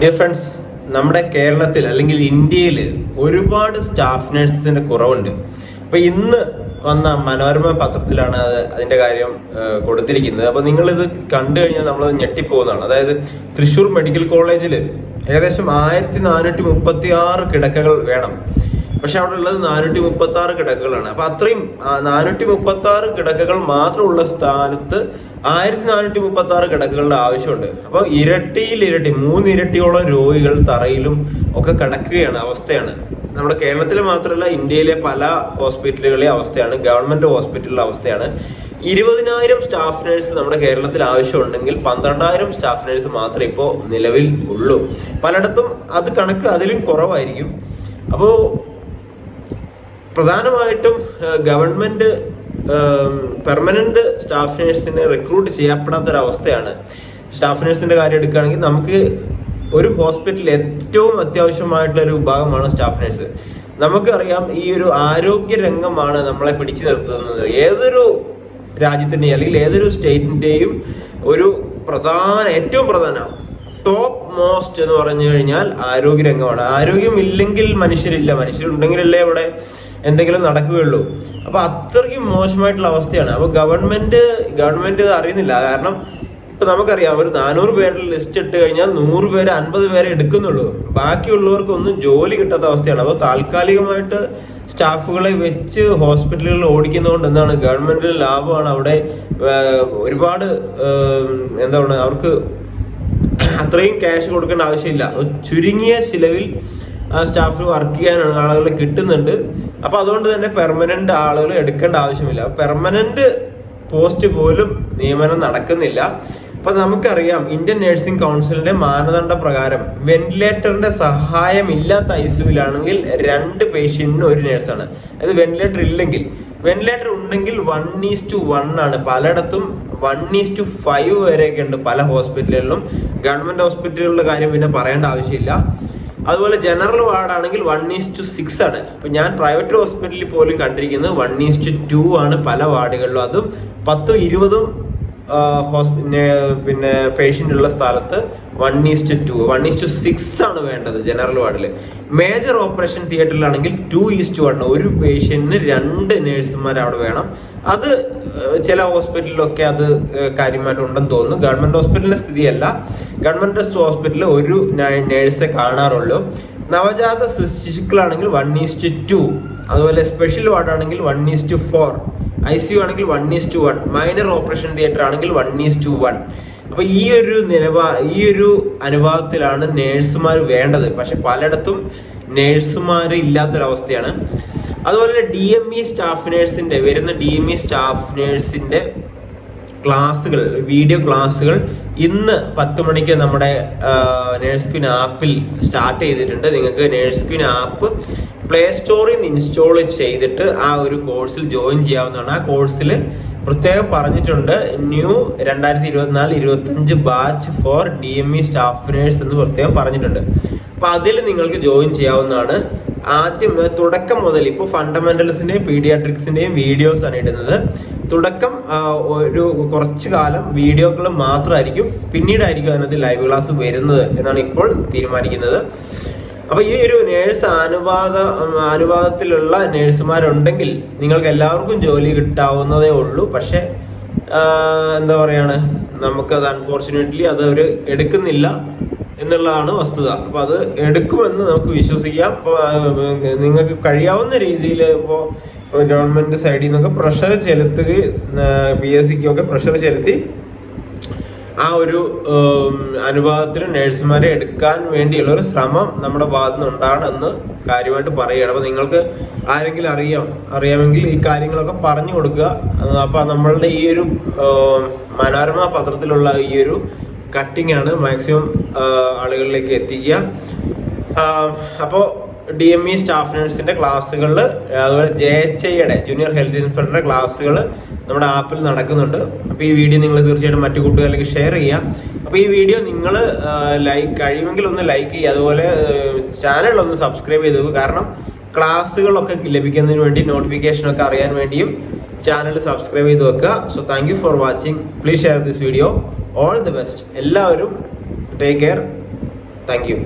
Dear friends നമ്മുടെ കേരളത്തിൽ അല്ലെങ്കിൽ ഇന്ത്യയിൽ ഒരുപാട് സ്റ്റാഫ് നഴ്സസിന്റെ കുറവുണ്ട്. അപ്പൊ ഇന്ന് വന്ന മനോരമ പത്രത്തിലാണ് അത് അതിന്റെ കാര്യം കൊടുത്തിരിക്കുന്നത്. അപ്പൊ നിങ്ങൾ ഇത് കണ്ടു കഴിഞ്ഞാൽ നമ്മൾ ഞെട്ടിപ്പോകുന്നതാണ്. അതായത് തൃശ്ശൂർ മെഡിക്കൽ കോളേജിൽ ഏകദേശം ആയിരത്തി നാനൂറ്റി മുപ്പത്തി ആറ് കിടക്കകൾ വേണം. പക്ഷെ അവിടെ ഉള്ളത് നാനൂറ്റി മുപ്പത്തി ആറ് കിടക്കകളാണ്. അപ്പൊ അത്രയും നാനൂറ്റി മുപ്പത്തി ആറ് കിടക്കകൾ മാത്രമുള്ള സ്ഥാനത്ത് ആയിരത്തി നാനൂറ്റി മുപ്പത്തി ആറ് കിടക്കുകളുടെ ആവശ്യമുണ്ട്. അപ്പൊ ഇരട്ടിയിൽ ഇരട്ടി മൂന്ന് ഇരട്ടിയോളം രോഗികൾ തറയിലും ഒക്കെ കിടക്കുകയാണ് അവസ്ഥയാണ്. നമ്മുടെ കേരളത്തിൽ മാത്രമല്ല ഇന്ത്യയിലെ പല ഹോസ്പിറ്റലുകളിലെ അവസ്ഥയാണ് ഗവൺമെന്റ് ഹോസ്പിറ്റലിലെ അവസ്ഥയാണ്. ഇരുപതിനായിരം സ്റ്റാഫ് നഴ്സ് നമ്മുടെ കേരളത്തിൽ ആവശ്യമുണ്ടെങ്കിൽ പന്ത്രണ്ടായിരം സ്റ്റാഫ് നഴ്സ് മാത്രമേ ഇപ്പോൾ നിലവിൽ ഉള്ളൂ. പലയിടത്തും അത് കണക്ക് അതിലും കുറവായിരിക്കും. അപ്പോൾ പ്രധാനമായിട്ടും ഗവൺമെന്റ് പെർമനന്റ് സ്റ്റാഫ് നേഴ്സിനെ റിക്രൂട്ട് ചെയ്യപ്പെടാത്തൊരവസ്ഥയാണ്. സ്റ്റാഫ് നേഴ്സിന്റെ കാര്യം എടുക്കുകയാണെങ്കിൽ നമുക്ക് ഒരു ഹോസ്പിറ്റലിൽ ഏറ്റവും അത്യാവശ്യമായിട്ടുള്ള ഒരു വിഭാഗമാണ് സ്റ്റാഫ് നേഴ്സ് നമുക്കറിയാം ഈ ഒരു ആരോഗ്യ രംഗമാണ് നമ്മളെ പിടിച്ചു നിർത്തുന്നത്. ഏതൊരു രാജ്യത്തിന്റെയും അല്ലെങ്കിൽ ഏതൊരു സ്റ്റേറ്റിന്റെയും ഒരു പ്രധാന ഏറ്റവും പ്രധാന ടോപ്പ് മോസ്റ്റ് എന്ന് പറഞ്ഞു കഴിഞ്ഞാൽ ആരോഗ്യ രംഗമാണ് ആരോഗ്യം ഇല്ലെങ്കിൽ മനുഷ്യരില്ല. മനുഷ്യരുണ്ടെങ്കിലല്ലേ ഇവിടെ എന്തെങ്കിലും നടക്കുകയുള്ളൂ. അപ്പൊ അത്രയ്ക്കും മോശമായിട്ടുള്ള അവസ്ഥയാണ്. അപ്പൊ ഗവൺമെന്റ് ഗവൺമെന്റ് ഇത് അറിയുന്നില്ല. കാരണം ഇപ്പൊ നമുക്കറിയാം ഒരു നാനൂറ് പേരുടെ ലിസ്റ്റ് ഇട്ട് കഴിഞ്ഞാൽ നൂറ് പേര് അൻപത് പേരെ എടുക്കുന്നുള്ളൂ. ബാക്കിയുള്ളവർക്കൊന്നും ജോലി കിട്ടാത്ത അവസ്ഥയാണ്. അപ്പോൾ താൽക്കാലികമായിട്ട് സ്റ്റാഫുകളെ വെച്ച് ഹോസ്പിറ്റലുകളിൽ ഓടിക്കുന്നതുകൊണ്ട് എന്താണ്? ഗവൺമെന്റിന് ലാഭമാണ്. അവിടെ ഒരുപാട് എന്താണ് അവർക്ക് അത്രയും ക്യാഷ് കൊടുക്കേണ്ട ആവശ്യമില്ല. അപ്പോൾ ചുരുങ്ങിയ ചിലവിൽ ആ സ്റ്റാഫ് വർക്ക് ചെയ്യാൻ ആളുകൾ കിട്ടുന്നുണ്ട്. അപ്പൊ അതുകൊണ്ട് തന്നെ പെർമനന്റ് ആളുകൾ എടുക്കേണ്ട ആവശ്യമില്ല. പെർമനന്റ് പോസ്റ്റ് പോലും നിയമനം നടക്കുന്നില്ല. അപ്പൊ നമുക്കറിയാം ഇന്ത്യൻ നഴ്സിംഗ് കൗൺസിലിന്റെ മാനദണ്ഡ പ്രകാരം വെന്റിലേറ്ററിന്റെ സഹായം ഇല്ലാത്ത ഐ സിയുലാണെങ്കിൽ രണ്ട് പേഷ്യന്റിന് ഒരു നേഴ്സാണ്. അത് വെന്റിലേറ്റർ ഇല്ലെങ്കിൽ വെന്റിലേറ്റർ ഉണ്ടെങ്കിൽ വൺ ഈസ് ടു വൺ ആണ്. പലയിടത്തും വൺ ഈസ് ടു ഫൈവ് വരെയൊക്കെ ഉണ്ട് പല ഹോസ്പിറ്റലുകളിലും. ഗവൺമെന്റ് ഹോസ്പിറ്റലുകളുടെ കാര്യം പിന്നെ പറയേണ്ട ആവശ്യമില്ല. അതുപോലെ ജനറൽ വാർഡാണെങ്കിൽ വൺ ഈസ് ടു സിക്സ് ആണ്. ഇപ്പൊ ഞാൻ പ്രൈവറ്റ് ഹോസ്പിറ്റലിൽ പോലും കണ്ടിരിക്കുന്നത് വൺ ഈസ് ടു ടു ആണ് പല വാർഡുകളിലും. അതും പത്തും ഇരുപതും പിന്നെ പേഷ്യന്റ് ഉള്ള സ്ഥലത്ത് one is two one is six ആണ് വേണ്ടത് ജനറൽ വാർഡിൽ. മേജർ ഓപ്പറേഷൻ തിയേറ്ററിലാണെങ്കിൽ ടു ഈസ്റ്റ് വൺ ഒരു പേഷ്യന്റിന് രണ്ട് നേഴ്സുമാർ അവിടെ വേണം. അത് ചില ഹോസ്പിറ്റലിലൊക്കെ അത് കാര്യമായിട്ട് ഉണ്ടെന്ന് തോന്നുന്നു. ഗവൺമെന്റ് ഹോസ്പിറ്റലിന്റെ സ്ഥിതിയല്ല. ഗവൺമെന്റ് ഹോസ്പിറ്റലിൽ ഒരു നേഴ്സെ കാണാറുള്ളൂ. നവജാത ശിശുക്കളാണെങ്കിൽ വൺ ഈസ്റ്റ് ടു അതുപോലെ special വാർഡാണെങ്കിൽ one is four I C U ആണെങ്കിൽ one is two one minor operation theatre ആണെങ്കിൽ വൺ ഈസ് ടു വൺ അപ്പൊ ഈ ഒരു നിലപാ ഈ ഒരു അനുപാതത്തിലാണ് നേഴ്സുമാർ വേണ്ടത്. പക്ഷെ പലയിടത്തും നേഴ്സുമാർ ഇല്ലാത്തൊരവസ്ഥയാണ്. അതുപോലെ ഡി എം ഇ സ്റ്റാഫ് നേഴ്സിന്റെ വരുന്ന ഡി എം ഇ സ്റ്റാഫ് നേഴ്സിന്റെ ക്ലാസ്സുകൾ വീഡിയോ ക്ലാസ്സുകൾ ഇന്ന് പത്ത് മണിക്ക് നമ്മുടെ നേഴ്സ് ക്വിൻ ആപ്പിൽ സ്റ്റാർട്ട് ചെയ്തിട്ടുണ്ട്. നിങ്ങൾക്ക് നേഴ്സ് ക്വിൻ ആപ്പ് പ്ലേ സ്റ്റോറിൽ നിന്ന് ഇൻസ്റ്റാൾ ചെയ്തിട്ട് ആ ഒരു കോഴ്സിൽ ജോയിൻ ചെയ്യാവുന്നതാണ്. ആ കോഴ്സിൽ പ്രത്യേകം പറഞ്ഞിട്ടുണ്ട് ന്യൂ രണ്ടായിരത്തി ഇരുപത്തിനാല് ഇരുപത്തഞ്ച് batch for D M E staff nurse എന്ന് പ്രത്യേകം പറഞ്ഞിട്ടുണ്ട്. അപ്പൊ അതിൽ നിങ്ങൾക്ക് ജോയിൻ ചെയ്യാവുന്നതാണ്. ആദ്യം തുടക്കം മുതൽ ഇപ്പോൾ ഫണ്ടമെന്റൽസിന്റെയും പീഡിയാട്രിക്സിന്റെയും വീഡിയോസ് ആണ് ഇടുന്നത്. തുടക്കം ഒരു കുറച്ച് കാലം വീഡിയോകൾ മാത്രമായിരിക്കും. പിന്നീടായിരിക്കും അതിനകത്ത് ലൈവ് ക്ലാസ് വരുന്നത് എന്നാണ് ഇപ്പോൾ തീരുമാനിക്കുന്നത്. അപ്പൊ ഈ ഒരു നേഴ്സ് അനുപാത അനുപാതത്തിലുള്ള നേഴ്സുമാരുണ്ടെങ്കിൽ നിങ്ങൾക്ക് എല്ലാവർക്കും ജോലി കിട്ടാവുന്നതേ ഉള്ളൂ. പക്ഷെ എന്താ പറയാണ്? നമുക്കത് അൺഫോർച്ചുനേറ്റ്ലി അത് അവർ എടുക്കുന്നില്ല എന്നുള്ളതാണ് വസ്തുത. അപ്പൊ അത് എടുക്കുമെന്ന് നമുക്ക് വിശ്വസിക്കാം. അപ്പോൾ നിങ്ങൾക്ക് കഴിയാവുന്ന രീതിയിൽ ഇപ്പോൾ ഗവൺമെന്റ് സൈഡിൽ നിന്നൊക്കെ പ്രഷർ ചെലുത്തുകയും പി എസ് സിക്കൊക്കെ പ്രഷർ ചെലുത്തി ആ ഒരു ഉം, അനുപാതത്തിൽ നഴ്സുമാരെ എടുക്കാൻ വേണ്ടിയുള്ള ഒരു ശ്രമം നമ്മുടെ ഭാഗത്തു നിന്നുണ്ടാണെന്ന് കാര്യമായിട്ട് പറയുകയാണ്. അപ്പൊ നിങ്ങൾക്ക് ആരെങ്കിലും അറിയാം അറിയാമെങ്കിൽ ഈ കാര്യങ്ങളൊക്കെ പറഞ്ഞു കൊടുക്കുക. അപ്പോൾ അപ്പൊ നമ്മളുടെ ഈ ഒരു മനോരമ പത്രത്തിലുള്ള ഈ ഒരു കട്ടിംഗ് ആണ് മാക്സിമം ആളുകളിലേക്ക് എത്തിക്കുക. അപ്പോൾ ഡി എം ഇ സ്റ്റാഫ് നഴ്സിന്റെ ക്ലാസ്സുകളിൽ അതുപോലെ ജെ എച്ച് ഐയുടെ ജൂനിയർ ഹെൽത്ത് ഇൻസ്പെക്ടറുടെ ക്ലാസ്സുകൾ നമ്മുടെ ആപ്പിൽ നടക്കുന്നുണ്ട്. അപ്പോൾ ഈ വീഡിയോ നിങ്ങൾ തീർച്ചയായിട്ടും മറ്റു കൂട്ടുകാരിലേക്ക് ഷെയർ ചെയ്യുക അപ്പോൾ ഈ വീഡിയോ നിങ്ങൾ ലൈക്ക് കഴിയുമെങ്കിൽ ഒന്ന് ലൈക്ക് ചെയ്യുക. അതുപോലെ ചാനൽ ഒന്ന് സബ്സ്ക്രൈബ് ചെയ്ത് കാരണം ക്ലാസ്സുകളൊക്കെ ലഭിക്കുന്നതിന് വേണ്ടി നോട്ടിഫിക്കേഷൻ ഒക്കെ അറിയാൻ വേണ്ടിയും ചാനൽ സബ്സ്ക്രൈബ് ചെയ്ത് വെക്കുക. So thank you for watching please share this video all the best എല്ലാവരും ടേക്ക് കെയർ താങ്ക് യു